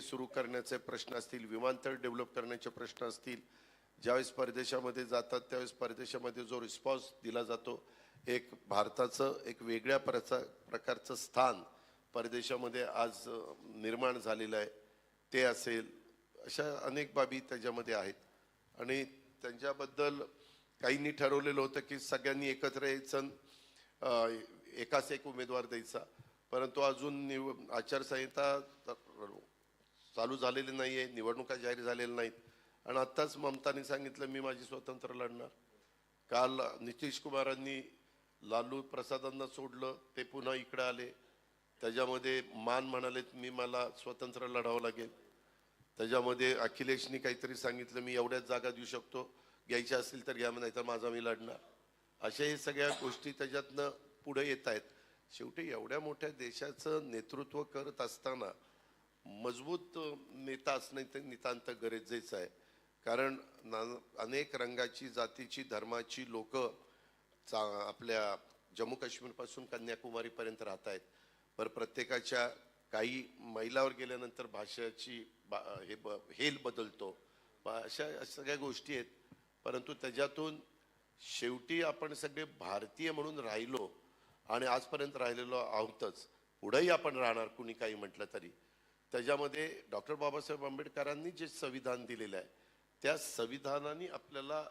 सुरू करण्याचे प्रश्न असतील विमानतळ डेव्हलप करण्याचे प्रश्न असतील ज्यावेळेस परदेशामध्ये जातात त्यावेळेस परदेशामध्ये जो रिस्पॉन्स दिला जातो एक भारताचं एक वेगळ्या प्रचा प्रकारचं स्थान परदेशामध्ये आज निर्माण झालेलं आहे ते असेल अशा अनेक बाबी त्याच्यामध्ये आहेत. आणि त्यांच्याबद्दल काहींनी ठरवलेलं होतं की सगळ्यांनी एकत्र यायचं एकाच एक उमेदवार द्यायचा. परंतु अजून निव आचारसंहिता चालू झालेली नाही आहे निवडणुका जाहीर झालेल्या नाहीत. आणि आत्ताच ममताने सांगितलं मी माझी स्वतंत्र लढणार. काल नितीश कुमारांनी लालू प्रसादांना सोडलं ते पुन्हा इकडे आले. त्याच्यामध्ये मान म्हणालेत मी मला स्वतंत्र लढावं लागेल. त्याच्यामध्ये अखिलेशनी काहीतरी सांगितलं मी एवढ्याच जागा देऊ शकतो घ्यायच्या असतील तर घ्या नाही तर माझा मी लढणार. अशा हे सगळ्या गोष्टी त्याच्यातनं पुढे येत आहेत. शेवटी एवढ्या मोठ्या देशाचं नेतृत्व करत असताना मजबूत नेता असणे ते नितांत गरजेचं आहे. कारण ना- अनेक रंगाची जातीची धर्माची लोक आपल्या जम्मू काश्मीरपासून कन्याकुमारीपर्यंत राहत आहेत. पर प्रत्येकाच्या काही मैलावर गेल्यानंतर भाषेची बा हे ब हेल बदलतो. अशा अशा सगळ्या गोष्टी आहेत. परंतु त्याच्यातून शेवटी आपण सगळे भारतीय म्हणून राहिलो आणि आजपर्यंत राहिलेलो आहोतच. पुढेही आपण राहणार कुणी काही म्हटलं तरी. त्याच्यामध्ये डॉक्टर बाबासाहेब आंबेडकरांनी जे संविधान दिलेलं आहे त्या संविधानाने आपल्याला